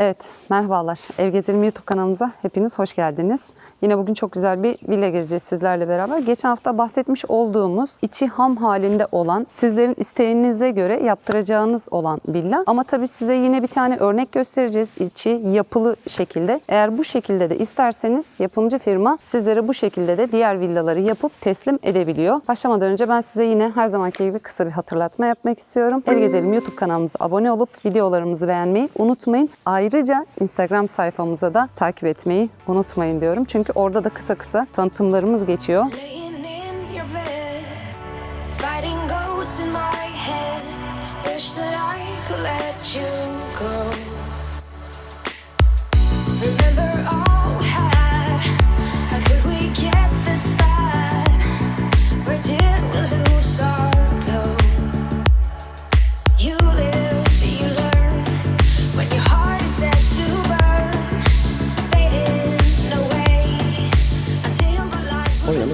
Evet, merhabalar. Ev Gezelim YouTube kanalımıza hepiniz hoş geldiniz. Yine bugün çok güzel bir villa gezeceğiz sizlerle beraber. Geçen hafta bahsetmiş olduğumuz içi ham halinde olan, sizlerin isteğinize göre yaptıracağınız olan villa. Ama tabii size yine bir tane örnek göstereceğiz içi yapılı şekilde. Eğer bu şekilde de isterseniz yapımcı firma sizlere bu şekilde de diğer villaları yapıp teslim edebiliyor. Başlamadan önce ben size yine her zamanki gibi kısa bir hatırlatma yapmak istiyorum. Ev Gezelim YouTube kanalımıza abone olup videolarımızı beğenmeyi unutmayın. Ayrıca Instagram sayfamıza da takip etmeyi unutmayın diyorum. Çünkü orada da kısa kısa tanıtımlarımız geçiyor.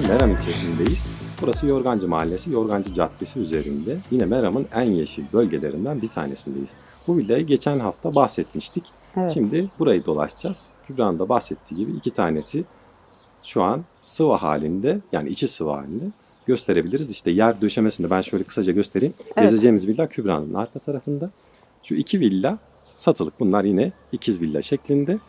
Meram ilçesindeyiz. Burası Yorgancı Mahallesi, Yorgancı Caddesi üzerinde. Yine Meram'ın en yeşil bölgelerinden bir tanesindeyiz. Bu villayı geçen hafta bahsetmiştik. Evet. Şimdi burayı dolaşacağız. Kübra'nın da bahsettiği gibi iki tanesi şu an sıvı halinde, yani içi sıvı halinde gösterebiliriz. İşte yer döşemesini ben şöyle kısaca göstereyim. Evet. Gezeceğimiz villa Kübra'nın arka tarafında. Şu iki villa satılık. Bunlar yine ikiz villa şeklinde.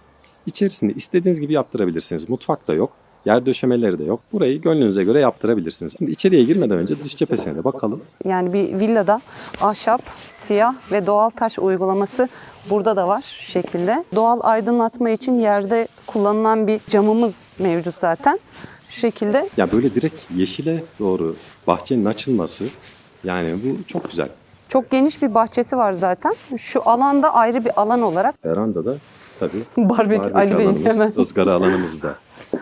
İçerisinde istediğiniz gibi yaptırabilirsiniz. Mutfak da yok. Yer döşemeleri de yok. Burayı gönlünüze göre yaptırabilirsiniz. Şimdi içeriye girmeden önce dış cephesine de bakalım. Yani bir villada ahşap, siyah ve doğal taş uygulaması burada da var şu şekilde. Doğal aydınlatma için yerde kullanılan bir camımız mevcut zaten. Şu şekilde Ya böyle direkt yeşile doğru bahçenin açılması yani bu çok güzel. çok geniş bir bahçesi var zaten. Şu alanda ayrı bir alan olarak Verandada tabii Barbekü Ali Bey'in alanımız, hemen. ızgara alanımız da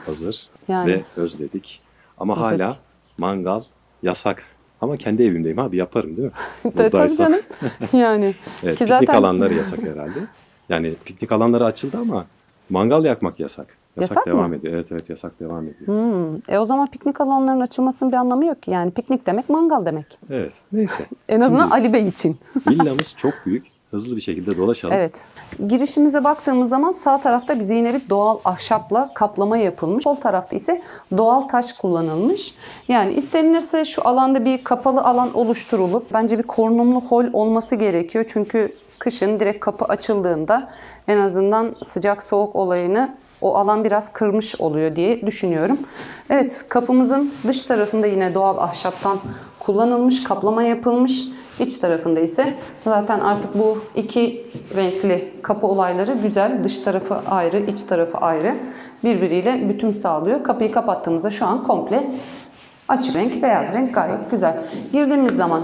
hazır Yani. ve özledik. Ama Özledik. hala mangal yasak. Ama kendi evimdeyim abi yaparım değil mi? Tabii, canım. Yani Evet, ki piknik zaten alanları yasak herhalde. Yani piknik alanları açıldı ama mangal yakmak yasak. Yasak, Yasak mı? devam ediyor. Evet evet yasak devam ediyor. e o zaman piknik alanlarının açılmasının bir anlamı yok ki. Yani piknik demek mangal demek. Evet neyse. En azından Şimdi Ali Bey için. villamız çok büyük. Hızlı bir şekilde dolaşalım. Evet. Girişimize baktığımız zaman sağ tarafta bir doğal ahşapla kaplama yapılmış. Sol tarafta ise doğal taş kullanılmış. Yani istenilirse şu alanda bir kapalı alan oluşturulup bence bir korunumlu hol olması gerekiyor. Çünkü kışın direkt kapı açıldığında en azından sıcak soğuk olayını o alan biraz kırmış oluyor diye düşünüyorum. Evet kapımızın dış tarafında yine doğal ahşaptan kullanılmış, kaplama yapılmış. İç tarafında ise zaten artık bu iki renkli kapı olayları güzel. Dış tarafı ayrı, iç tarafı ayrı. Birbiriyle bütün sağlıyor. Kapıyı kapattığımızda şu an komple açık renk, beyaz renk gayet güzel. Girdiğimiz zaman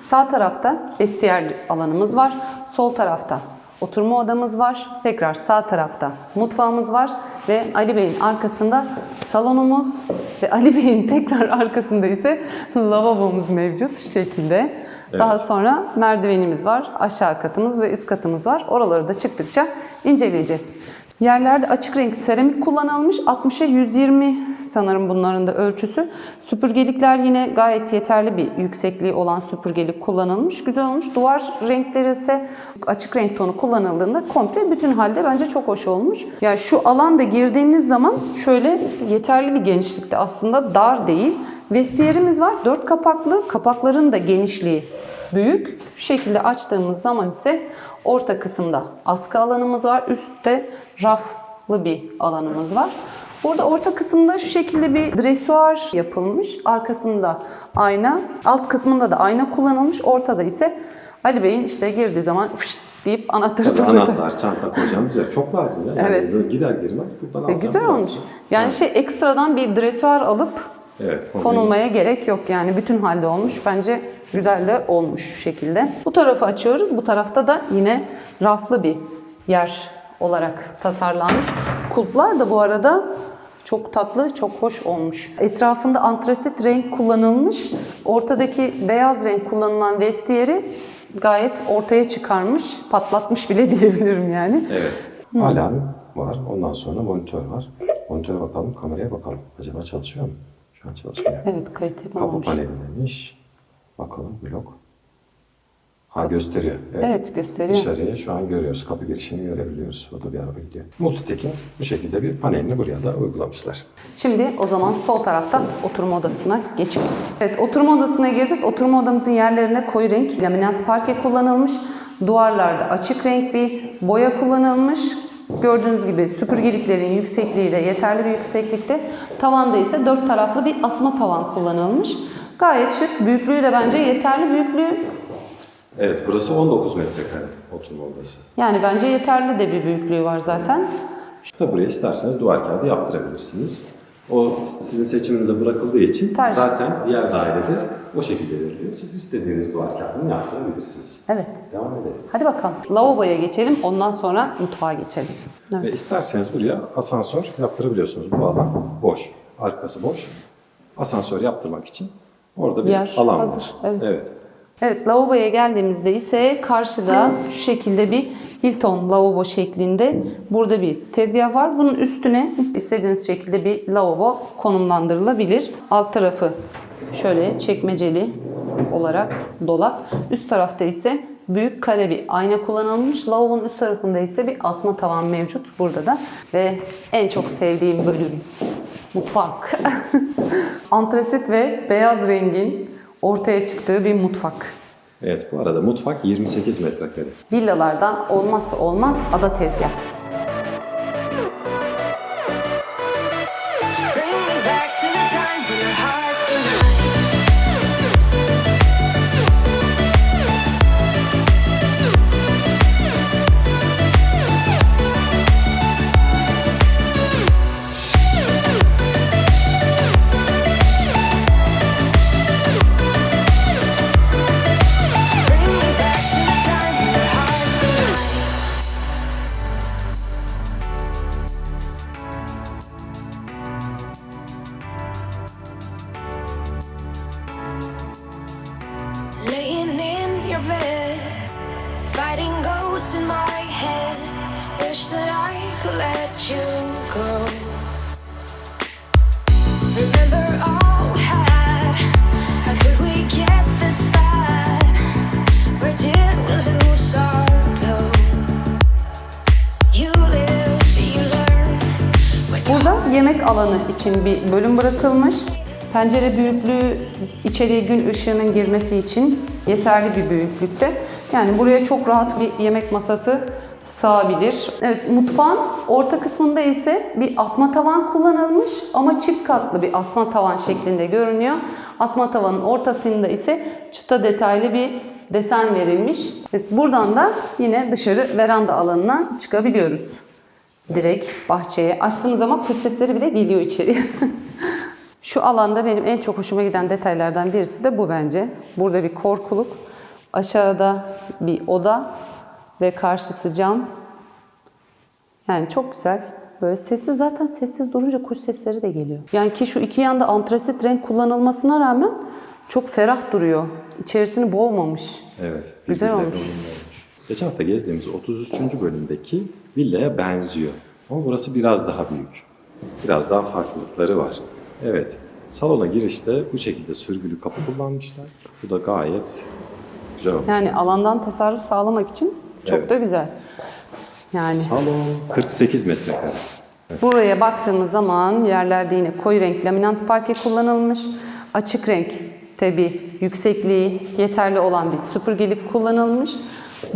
sağ tarafta vestiyer alanımız var. Sol tarafta oturma odamız var. Tekrar sağ tarafta mutfağımız var ve Ali Bey'in arkasında salonumuz ve Ali Bey'in tekrar arkasında ise lavabomuz mevcut şekilde. Daha sonra merdivenimiz var, aşağı katımız ve üst katımız var. Oraları da çıktıkça inceleyeceğiz. Yerlerde açık renk seramik kullanılmış. 60'a 120 sanırım bunların da ölçüsü. Süpürgelikler yine gayet yeterli bir yüksekliği olan süpürgelik kullanılmış. Güzel olmuş. Duvar renkleri ise açık renk tonu kullanıldığında komple bütün halde bence çok hoş olmuş. Yani şu alanda girdiğiniz zaman şöyle yeterli bir genişlikte aslında dar değil. Vestiyerimiz var. Dört kapaklı. Kapakların da genişliği büyük. Şu şekilde açtığımız zaman ise orta kısımda askı alanımız var. Üstte raflı bir alanımız var. Burada orta kısımda şu şekilde bir dresuar yapılmış. Arkasında ayna. Alt kısmında da ayna kullanılmış. Ortada ise Ali Bey'in işte girdiği zaman deyip anahtarı Tabii anahtar, çanta koyacağımız yer çok lazım ya. Yani Evet. böyle gider girmez buradan E, güzel olmuş. Yani şey ekstradan bir dresuar alıp Evet, konuyu- konulmaya gerek yok yani bütün halde olmuş. Bence güzel de olmuş şu şekilde. Bu tarafı açıyoruz. Bu tarafta da yine raflı bir yer olarak tasarlanmış. Kulplar da bu arada çok tatlı, çok hoş olmuş. Etrafında antrasit renk kullanılmış. Ortadaki beyaz renk kullanılan vestiyeri gayet ortaya çıkarmış. Patlatmış bile diyebilirim yani. Evet. Alarm var. Ondan sonra monitör var. Monitöre bakalım, kameraya bakalım. Acaba çalışıyor mu? Şu an çalışmıyor. Evet kayıt Kapı yapamamış. paneli demiş. Bakalım blok. Ha gösteriyor. Evet, gösteriyor. Dışarıya şu an görüyoruz. Kapı girişini görebiliyoruz. O da bir araba gidiyor. Multitek'in bu şekilde bir panelini buraya da uygulamışlar. Şimdi o zaman sol tarafta oturma odasına geçelim. Evet oturma odasına girdik. Oturma odamızın yerlerine koyu renk laminat parke kullanılmış. Duvarlarda açık renk bir boya kullanılmış. Gördüğünüz gibi süpürgeliklerin yüksekliği de yeterli bir yükseklikte. Tavanda ise dört taraflı bir asma tavan kullanılmış. Gayet şık. Büyüklüğü de bence yeterli büyüklüğü. Evet burası 19 metrekare oturma odası. Yani bence yeterli de bir büyüklüğü var zaten. Tabi buraya isterseniz duvar kağıdı yaptırabilirsiniz. O sizin seçiminize bırakıldığı için Tercih. zaten diğer dairede o şekilde veriliyor. Siz istediğiniz duvar kağıdını yaptırabilirsiniz. Evet. Devam edelim. Hadi bakalım. Lavaboya geçelim. Ondan sonra mutfağa geçelim. Evet. Ve isterseniz buraya asansör yaptırabiliyorsunuz. Bu alan boş. Arkası boş. Asansör yaptırmak için orada bir Yer alan hazır, var. evet. evet. Evet lavaboya geldiğimizde ise karşıda şu şekilde bir Hilton lavabo şeklinde burada bir tezgah var. Bunun üstüne istediğiniz şekilde bir lavabo konumlandırılabilir. Alt tarafı şöyle çekmeceli olarak dolap. Üst tarafta ise büyük kare bir ayna kullanılmış. Lavabonun üst tarafında ise bir asma tavan mevcut burada da. Ve en çok sevdiğim bölüm mutfak. Antresit ve beyaz rengin ortaya çıktığı bir mutfak. Evet bu arada mutfak 28 metrekare. Villalardan olmazsa olmaz ada tezgah. Yemek alanı için bir bölüm bırakılmış. Pencere büyüklüğü içeriye gün ışığının girmesi için yeterli bir büyüklükte. Yani buraya çok rahat bir yemek masası sığabilir. Evet mutfağın orta kısmında ise bir asma tavan kullanılmış ama çift katlı bir asma tavan şeklinde görünüyor. Asma tavanın ortasında ise çıta detaylı bir desen verilmiş. Evet, buradan da yine dışarı veranda alanına çıkabiliyoruz direkt bahçeye. Açtığımız zaman kuş sesleri bile geliyor içeriye. Şu alanda benim en çok hoşuma giden detaylardan birisi de bu bence. Burada bir korkuluk, aşağıda bir oda ve karşısı cam. Yani çok güzel. Böyle sessiz zaten sessiz durunca kuş sesleri de geliyor. Yani ki şu iki yanda antrasit renk kullanılmasına rağmen çok ferah duruyor. İçerisini boğmamış. Evet. Güzel olmuş. olmuş. Geçen hafta gezdiğimiz 33. bölümdeki villaya benziyor. Ama burası biraz daha büyük. Biraz daha farklılıkları var. Evet. Salona girişte bu şekilde sürgülü kapı kullanmışlar. Bu da gayet güzel olmuş. Yani alandan tasarruf sağlamak için çok Evet. da güzel. Yani Salon 48 metrekare. Buraya baktığımız zaman yerlerde yine koyu renk laminant parke kullanılmış. Açık renk tabi yüksekliği yeterli olan bir süpürgelik kullanılmış.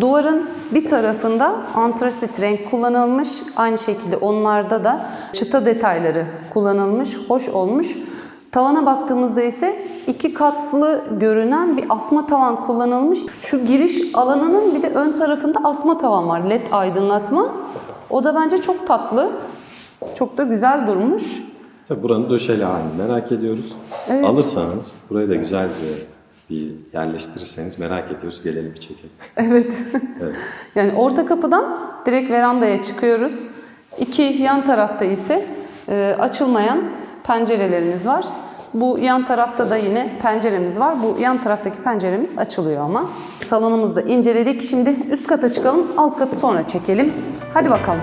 Duvarın bir tarafında antrasit renk kullanılmış. Aynı şekilde onlarda da çıta detayları kullanılmış. Hoş olmuş. Tavana baktığımızda ise iki katlı görünen bir asma tavan kullanılmış. Şu giriş alanının bir de ön tarafında asma tavan var. LED aydınlatma. O da bence çok tatlı. Çok da güzel durmuş. Tabii buranın döşeli halini merak ediyoruz. Evet. Alırsanız burayı da güzelce bir yerleştirirseniz merak ediyoruz. Gelelim bir çekelim. Evet. yani orta kapıdan direkt verandaya çıkıyoruz. İki yan tarafta ise e, açılmayan pencerelerimiz var. Bu yan tarafta da yine penceremiz var. Bu yan taraftaki penceremiz açılıyor ama. Salonumuzu da inceledik. Şimdi üst kata çıkalım. Alt katı sonra çekelim. Hadi bakalım.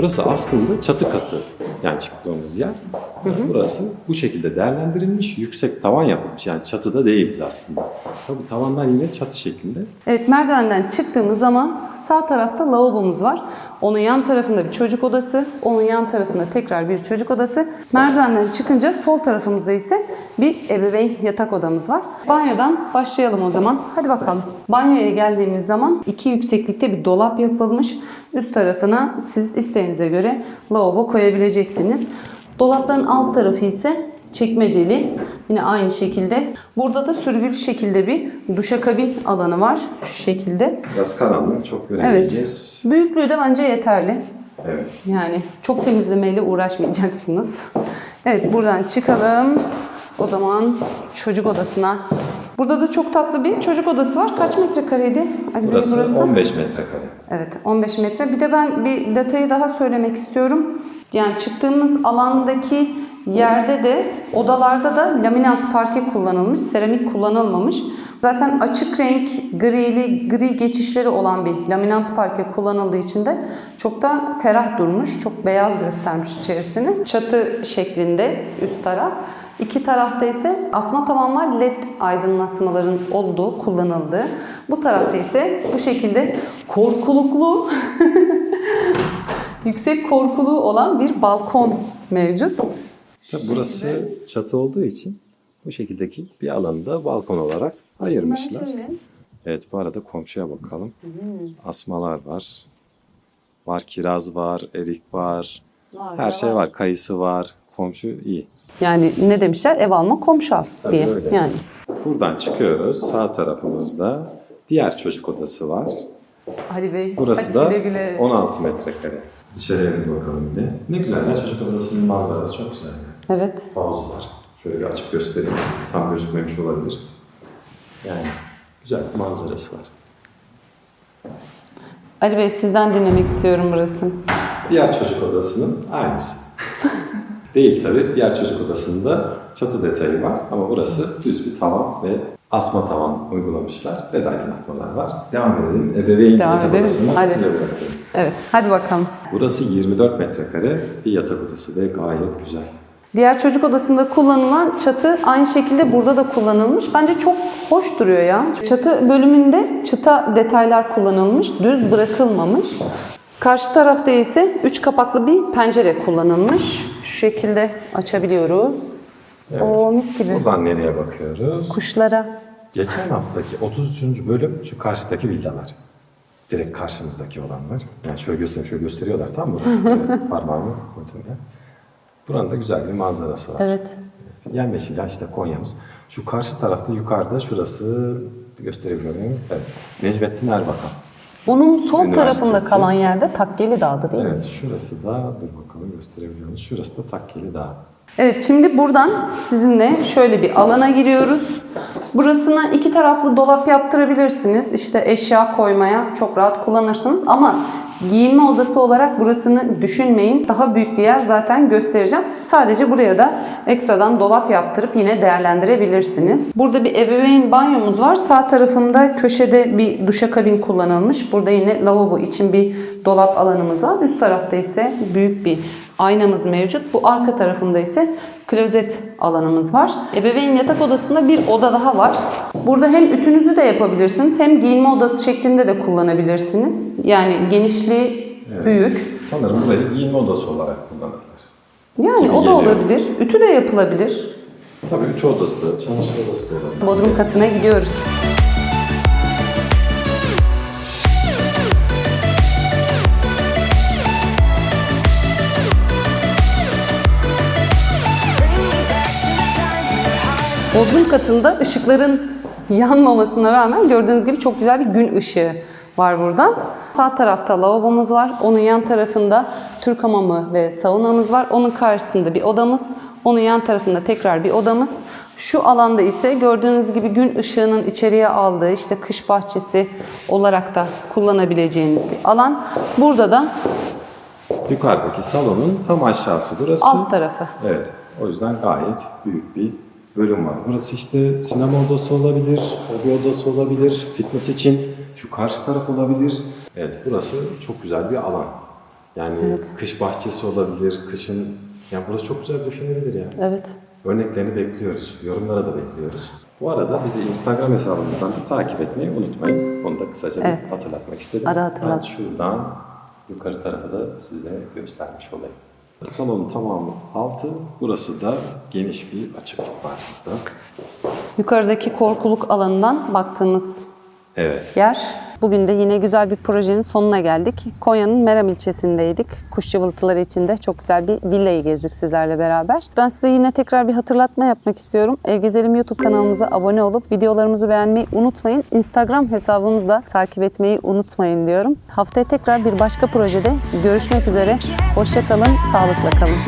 Burası aslında çatı katı. Yani çıktığımız yer. Burası bu şekilde değerlendirilmiş. Yüksek tavan yapılmış. Yani çatıda değiliz aslında. Tabii tavanlar yine çatı şeklinde. Evet merdivenden çıktığımız zaman sağ tarafta lavabomuz var. Onun yan tarafında bir çocuk odası, onun yan tarafında tekrar bir çocuk odası. Merdivenden çıkınca sol tarafımızda ise bir ebeveyn yatak odamız var. Banyodan başlayalım o zaman. Hadi bakalım. Banyoya geldiğimiz zaman iki yükseklikte bir dolap yapılmış. Üst tarafına siz isteğinize göre lavabo koyabileceksiniz. Dolapların alt tarafı ise çekmeceli. Yine aynı şekilde. Burada da sürgülü şekilde bir duşakabin alanı var. Şu şekilde. Biraz karanlık. Çok Evet. göremeyeceğiz. Büyüklüğü de bence yeterli. Evet. Yani çok temizlemeyle uğraşmayacaksınız. Evet buradan çıkalım. O zaman çocuk odasına. Burada da çok tatlı bir çocuk odası var. Kaç metrekareydi? Ali Bey, Burası, 15 metrekare. Evet 15 metre. Bir de ben bir detayı daha söylemek istiyorum. Yani çıktığımız alandaki yerde de odalarda da laminat parke kullanılmış, seramik kullanılmamış. Zaten açık renk grili, gri geçişleri olan bir laminat parke kullanıldığı için de çok da ferah durmuş, çok beyaz göstermiş içerisini. Çatı şeklinde üst taraf. İki tarafta ise asma tavan. LED aydınlatmaların olduğu, kullanıldığı. Bu tarafta ise bu şekilde korkuluklu, yüksek korkuluğu olan bir balkon mevcut. Tabii burası çatı olduğu için bu şekildeki bir alanı da balkon olarak ayırmışlar. Evet bu arada komşuya bakalım. Asmalar var. Var kiraz var, erik var. Her şey var. Kayısı var. Komşu iyi. Yani ne demişler? Ev alma komşu al Tabii diye. öyle. Yani. Buradan çıkıyoruz. Sağ tarafımızda diğer çocuk odası var. Ali Bey. Burası hadi da güle güle. 16 metrekare. Dışarıya bir bakalım yine. Ne güzel ya çocuk odasının manzarası çok güzel. ya. Evet. Havuz var. Şöyle bir açıp göstereyim. Tam gözükmemiş olabilir. Yani güzel bir manzarası var. Ali Bey sizden dinlemek istiyorum burası. Diğer çocuk odasının aynısı. Değil tabii. Diğer çocuk odasında çatı detayı var ama burası düz bir tavan ve asma tavan uygulamışlar. LED aydınlatmalar var. Devam edelim. Ebeveyn Devam yatak edelim. odasını Hadi. size bırakıyorum. Evet. Hadi bakalım. Burası 24 metrekare bir yatak odası ve gayet güzel. Diğer çocuk odasında kullanılan çatı aynı şekilde burada da kullanılmış. Bence çok hoş duruyor ya. Çatı bölümünde çıta detaylar kullanılmış, düz bırakılmamış. Karşı tarafta ise üç kapaklı bir pencere kullanılmış. Şu şekilde açabiliyoruz. Evet. Oo mis gibi. Buradan nereye bakıyoruz? Kuşlara. Geçen haftaki 33. bölüm şu karşıdaki villalar. Direkt karşımızdaki olanlar. Yani şöyle göstereyim, şöyle gösteriyorlar tam burası? Evet, parmağımı koydum ya. Buranın da güzel bir manzarası var. Evet. Evet. Yemyeşil işte Konya'mız. Şu karşı tarafta yukarıda şurası gösterebiliyor muyum? Evet. Necmettin Erbakan. Onun sol tarafında kalan yerde Takkeli Dağ'da değil mi? Evet şurası da dur bakalım gösterebiliyor muyuz? Şurası da Takkeli Dağ. Evet şimdi buradan sizinle şöyle bir alana giriyoruz. Burasına iki taraflı dolap yaptırabilirsiniz. İşte eşya koymaya çok rahat kullanırsınız ama giyinme odası olarak burasını düşünmeyin. Daha büyük bir yer zaten göstereceğim. Sadece buraya da ekstradan dolap yaptırıp yine değerlendirebilirsiniz. Burada bir ebeveyn banyomuz var. Sağ tarafında köşede bir duşakabin kullanılmış. Burada yine lavabo için bir dolap alanımız var. Üst tarafta ise büyük bir aynamız mevcut. Bu arka tarafında ise klozet alanımız var. Ebeveyn yatak odasında bir oda daha var. Burada hem ütünüzü de yapabilirsiniz hem giyinme odası şeklinde de kullanabilirsiniz. Yani genişliği büyük. Sanırım burayı giyinme odası olarak kullanırlar. Yani Gibi o da geliyor. olabilir. Ütü de yapılabilir. Tabii üç odası da, çamaşır odası da olabilir. Bodrum katına gidiyoruz. Bodrum katında ışıkların yanmamasına rağmen gördüğünüz gibi çok güzel bir gün ışığı var burada. Sağ tarafta lavabomuz var. Onun yan tarafında Türk hamamı ve saunamız var. Onun karşısında bir odamız. Onun yan tarafında tekrar bir odamız. Şu alanda ise gördüğünüz gibi gün ışığının içeriye aldığı işte kış bahçesi olarak da kullanabileceğiniz bir alan. Burada da Yukarıdaki salonun tam aşağısı burası. alt tarafı. Evet. O yüzden gayet büyük bir bölüm var. Burası işte sinema odası olabilir, hobi odası olabilir, fitness için şu karşı taraf olabilir. Evet burası çok güzel bir alan. Yani kış bahçesi olabilir, kışın Yani burası çok güzel döşenebilir ya. Evet. Örneklerini bekliyoruz. Yorumlara da bekliyoruz. Bu arada bizi Instagram hesabımızdan da takip etmeyi unutmayın. Onu da kısaca Evet. hatırlatmak istedim. Ara hatırlat. Ben şuradan yukarı tarafa da size göstermiş olayım. Salonun tamamı altı. Burası da geniş bir açıklık var burada. Yukarıdaki korkuluk alanından baktığımız Evet. yer. Bugün de yine güzel bir projenin sonuna geldik. Konya'nın Meram ilçesindeydik. Kuş cıvıltıları içinde çok güzel bir villayı gezdik sizlerle beraber. Ben size yine tekrar bir hatırlatma yapmak istiyorum. Ev Gezelim YouTube kanalımıza abone olup videolarımızı beğenmeyi unutmayın. Instagram hesabımızı da takip etmeyi unutmayın diyorum. Haftaya tekrar bir başka projede görüşmek üzere. Hoşçakalın, sağlıkla kalın.